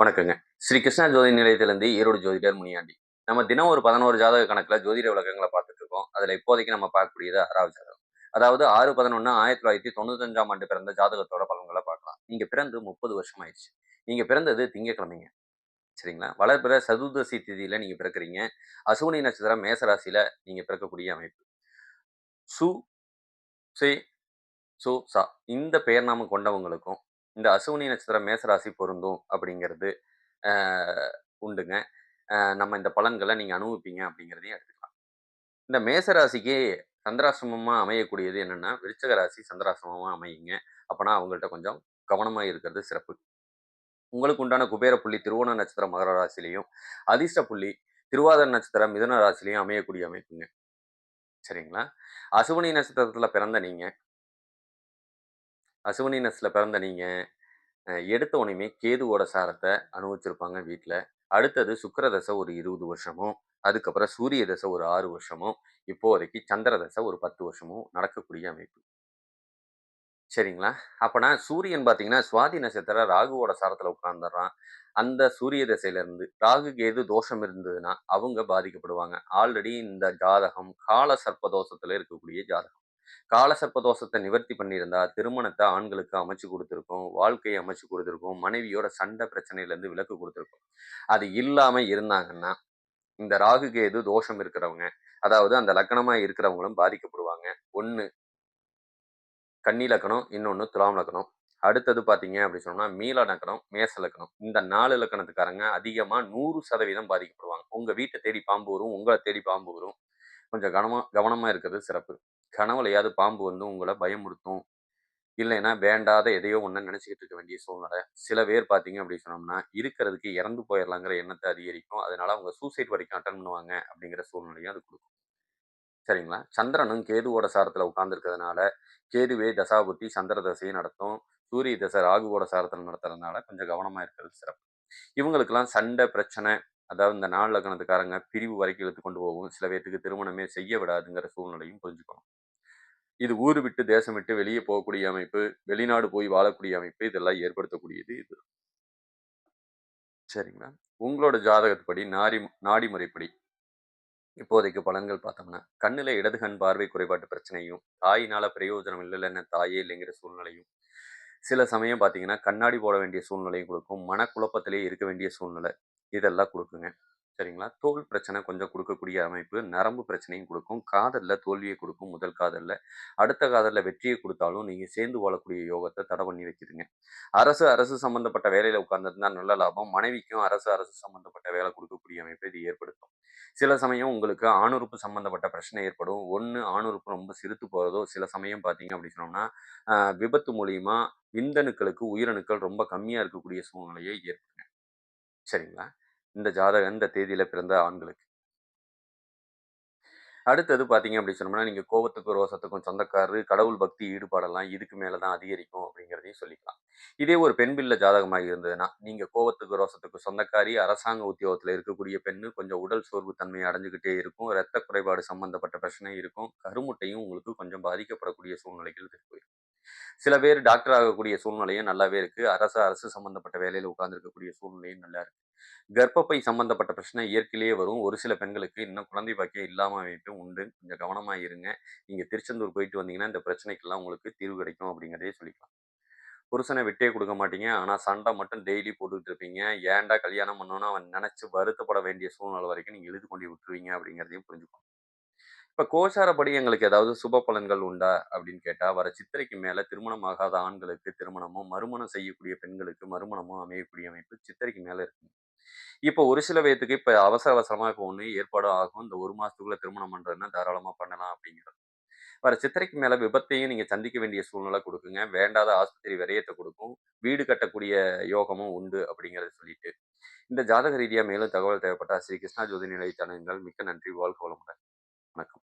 வணக்கங்க. ஸ்ரீ கிருஷ்ணா ஜோதி நிலையத்திலிருந்து ஈரோடு ஜோதிடர் முனியாண்டி. நம்ம தினம் ஒரு பதினோரு ஜாதக கணக்கில் ஜோதிட விளக்கங்களை பார்த்துட்டு இருக்கோம். அதில் இப்போதைக்கு நம்ம பார்க்கக்கூடியது ஆறாவது ஜாதகம். அதாவது ஆறு பதினொன்று ஆயிரத்தி தொள்ளாயிரத்தி தொண்ணூத்தஞ்சாம் ஆண்டு பிறந்த ஜாதகத்தோட பலன்களை பார்க்கலாம். நீங்கள் பிறந்து முப்பது வருஷம் ஆயிடுச்சு நீங்கள் பிறந்தது திங்கக்கிழமைங்க. சரிங்களா? வளர்பிற சதுர்தசி திதியில் நீங்கள் பிறக்கிறீங்க. அசுவனி நட்சத்திரம் மேசராசியில் நீங்கள் பிறக்கக்கூடிய அமைப்பு. சு சே சு சா இந்த பெயர் நாம கொண்டவங்களுக்கும் இந்த அசுவனி நட்சத்திரம் மேசராசி பொருந்தும் அப்படிங்கிறது உண்டுங்க. நம்ம இந்த பலன்களை நீங்கள் அனுபவிப்பீங்க அப்படிங்கிறதையும் எடுத்துக்கலாம். இந்த மேசராசிக்கு சந்திராசிரமமாக அமையக்கூடியது என்னென்னா விருச்சக ராசி சந்திராசிரமமாக அமையுங்க. அப்போனா அவங்கள்ட்ட கொஞ்சம் கவனமாக இருக்கிறது சிறப்பு. உங்களுக்கு உண்டான குபேர புள்ளி திருவோண நட்சத்திரம் மகர ராசிலையும் அதிர்ஷ்ட புள்ளி திருவாதிர நட்சத்திரம் மிதுன ராசிலையும் அமையக்கூடிய அமைப்புங்க. சரிங்களா? அசுவனி நட்சத்திரத்தில் பிறந்த நீங்கள் அசுவனி நட்சத்திரத்தில் பிறந்த நீங்கள் எடுத்த உடனே கேதுவோட சாரத்தை அனுபவிச்சிருப்பாங்க வீட்டில் அடுத்தது சுக்கர தசை ஒரு இருபது வருஷமும் அதுக்கப்புறம் சூரிய தசை ஒரு ஆறு வருஷமும் இப்போதைக்கு சந்திர தசை ஒரு பத்து வருஷமும் நடக்கக்கூடிய அமைப்பு. சரிங்களா? அப்போனா சூரியன் பார்த்தீங்கன்னா சுவாதி நட்சத்திரம் ராகுவோட சாரத்தில் உட்கார்ந்துடுறான். அந்த சூரிய திசையிலிருந்து ராகு கேது தோஷம் இருந்ததுன்னா அவங்க பாதிக்கப்படுவாங்க. ஆல்ரெடி இந்த ஜாதகம் கால சர்ப்ப தோஷத்தில் இருக்கக்கூடிய ஜாதகம். காலசர்ப்ப தோஷத்தை நிவர்த்தி பண்ணியிருந்தா திருமணத்தை ஆண்களுக்கு அமைச்சு கொடுத்துருக்கோம் வாழ்க்கையை அமைச்சு கொடுத்துருக்கோம் மனைவியோட சண்டை பிரச்சனையிலேருந்து விலக்கு கொடுத்துருக்கோம். அது இல்லாம இருந்தாங்கன்னா இந்த ராகு கேது தோஷம் இருக்கிறவங்க அதாவது அந்த லக்கணமா இருக்கிறவங்களும் பாதிக்கப்படுவாங்க. ஒன்று கன்னி லக்கணம் இன்னொன்று துலாம் லக்கணம். அடுத்தது பார்த்தீங்க அப்படின்னு சொன்னோம்னா மீள லக்கணம் மேச லக்கணம். இந்த நாலு லக்கணத்துக்காரங்க அதிகமாக நூறு சதவீதம் பாதிக்கப்படுவாங்க. உங்கள் வீட்டை தேடி பாம்பு வரும் உங்களை தேடி பாம்பு வரும். கொஞ்சம் கவனமாக கவனமாக இருக்கிறது சிறப்பு. கனவுலையாவது பாம்பு வந்து உங்களை பயமுறுத்தும். இல்லைன்னா வேண்டாத எதையோ ஒன்று நினச்சிக்கிட்டு இருக்க வேண்டிய சூழ்நிலை. சில பேர் பார்த்தீங்க அப்படி சொன்னோம்னா இருக்கிறதுக்கு இறந்து போயிடலாங்கிற எண்ணத்தை அதிகரிக்கும். அதனால அவங்க சூசைட் வரைக்கும் அட்டன் பண்ணுவாங்க. அப்படிங்கிற சூழ்நிலையும் அது கொடுக்கும். சரிங்களா? சந்திரனும் கேதுவோட சாரத்தில் உட்கார்ந்துருக்கிறதுனால கேதுவே தசாபுத்தி சந்திர தசையும் நடத்தும். சூரிய தசை ராகுவோட சாரத்தில் நடத்துறதுனால கொஞ்சம் கவனமாக இருக்கிறது சிறப்பு. இவங்களுக்கெல்லாம் சண்டை பிரச்சனை அதாவது இந்த நாள் லக்னத்துக்காரங்க பிரிவு வரைக்கும் இழுத்து கொண்டு போகும். சில பேர்த்துக்கு திருமணமே செய்ய விடாதுங்கிற சூழ்நிலையும் புரிஞ்சுக்கணும். இது ஊர் விட்டு தேசம் விட்டு வெளியே போகக்கூடிய அமைப்பு வெளிநாடு போய் வாழக்கூடிய அமைப்பு இதெல்லாம் ஏற்படுத்தக்கூடியது இது. சரிங்களா? உங்களோட ஜாதகத்துப்படி நாடி நாடி முறைப்படி இப்போதைக்கு பலன்கள் பார்த்தோம்னா கண்ணில் இடது கண் பார்வை குறைபாட்டு பிரச்சனையும் தாயினால பிரயோஜனம் இல்லைன்னு தாயே இல்லைங்கிற சூழ்நிலையும் சில சமயம் பார்த்தீங்கன்னா கண்ணாடி போட வேண்டிய சூழ்நிலையும் கொடுக்கும் மனக்குழப்பத்திலே இருக்க வேண்டிய சூழ்நிலை இதெல்லாம் கொடுக்குங்க. சரிங்களா? தோல் பிரச்சனை கொஞ்சம் கொடுக்கக்கூடிய அமைப்பு நரம்பு பிரச்சனையும் கொடுக்கும். காதலில் தோல்வியை கொடுக்கும் முதல் காதலில். அடுத்த காதலில் வெற்றியை கொடுத்தாலும் நீங்கள் சேர்ந்து வாழக்கூடிய யோகத்தை தடை பண்ணி வைக்கிறீங்க அரசு அரசு சம்பந்தப்பட்ட வேலையில் உட்கார்ந்துருந்தா நல்ல லாபம். மனைவிக்கும் அரசு அரசு சம்பந்தப்பட்ட வேலை கொடுக்கக்கூடிய அமைப்பை இது ஏற்படுத்தும். சில சமயம் உங்களுக்கு ஆணுறுப்பு சம்பந்தப்பட்ட பிரச்சனை ஏற்படும். ஒன்று ஆணுறுப்பு ரொம்ப சிரித்து போகிறதோ சில சமயம் பார்த்தீங்க அப்படி சொன்னோம்னா விபத்து மூலியமாக விந்தணுக்களுக்கு உயிரணுக்கள் ரொம்ப கம்மியாக இருக்கக்கூடிய சூழ்நிலையை ஏற்படுங்க சரிங்களா? இந்த ஜாதகம் இந்த தேதியில பிறந்த ஆண்களுக்கு. அடுத்தது பார்த்தீங்க அப்படி சொன்னோம்னா நீங்கள் கோபத்துக்கும் ரோசத்துக்கும் சொந்தக்காரரு கடவுள் பக்தி ஈடுபாடெல்லாம் இதுக்கு மேலே தான் அதிகரிக்கும் அப்படிங்கிறதையும் சொல்லிக்கலாம். இதே ஒரு பெண் பிள்ளை ஜாதகமாக இருந்ததுன்னா நீங்கள் கோபத்துக்கு ரோசத்துக்கு சொந்தக்காரி அரசாங்க உத்தியோகத்தில் இருக்கக்கூடிய பெண்ணு கொஞ்சம் உடல் சோர்வு தன்மையை அடைஞ்சுக்கிட்டே இருக்கும் இரத்த குறைபாடு சம்பந்தப்பட்ட பிரச்சனை இருக்கும் கருமுட்டையும் உங்களுக்கு கொஞ்சம் பாதிக்கப்படக்கூடிய சூழ்நிலைகள் இது சில பேர் டாக்டர் ஆகக்கூடிய சூழ்நிலையும் நல்லாவே இருக்கு. அரசு அரசு சம்பந்தப்பட்ட வேலையில் உட்கார்ந்துருக்கக்கூடிய சூழ்நிலையும் நல்லா இருக்கு. கர்ப்பப்பை சம்பந்தப்பட்ட பிரச்சனை இயற்கையிலேயே வரும். ஒரு சில பெண்களுக்கு இன்னும் குழந்தை பாக்கியம் இல்லாம வைப்பும் உண்டு. கொஞ்சம் கவனமா இருங்க. நீங்க திருச்செந்தூர் போயிட்டு வந்தீங்கன்னா இந்த பிரச்சனைக்கெல்லாம் உங்களுக்கு தீர்வு கிடைக்கும் அப்படிங்கிறதே சொல்லிக்கலாம். புருஷனை விட்டே கொடுக்க மாட்டீங்க. ஆனா சண்டை மட்டும் டெய்லி போட்டுக்கிட்டு இருப்பீங்க. ஏன்டா கல்யாணம் பண்ணோன்னு அவன் நினைச்சு வருத்தப்பட வேண்டிய சூழ்நிலை வரைக்கும் நீங்கள் எழுதி கொண்டு விட்டுருவீங்க அப்படிங்கிறதையும் புரிஞ்சுக்கணும். இப்ப கோஷாரப்படி எங்களுக்கு ஏதாவது சுப பலன்கள் உண்டா அப்படின்னு கேட்டா வர சித்திரைக்கு மேல திருமணம் ஆகாத ஆண்களுக்கு திருமணமும் மறுமணம் செய்யக்கூடிய பெண்களுக்கு மறுமணமும் அமையக்கூடிய அமைப்பு சித்திரைக்கு மேல இருக்குங்க. இப்போ ஒரு சில பேர்த்துக்கு இப்போ அவசர அவசரமாக இப்போ ஒன்று ஏற்பாடு ஆகும். இந்த ஒரு மாதத்துக்குள்ளே திருமணம் பண்ணுறதுன்னா தாராளமா பண்ணலாம் அப்படிங்கிறது. வர சித்திரைக்கு மேல விபத்தையும் நீங்க சந்திக்க வேண்டிய சூழ்நிலை கொடுக்குங்க. வேண்டாத ஆஸ்பத்திரி விரயத்தை கொடுக்கும். வீடு கட்டக்கூடிய யோகமும் உண்டு அப்படிங்கிறத சொல்லிட்டு. இந்த ஜாதக ரீதியா மேலும் தகவல் தேவைப்பட்டா ஸ்ரீ கிருஷ்ணா ஜோதி நிலை தனங்கள் மிக்க நன்றி. வாழ்க வளமுடன். வணக்கம்.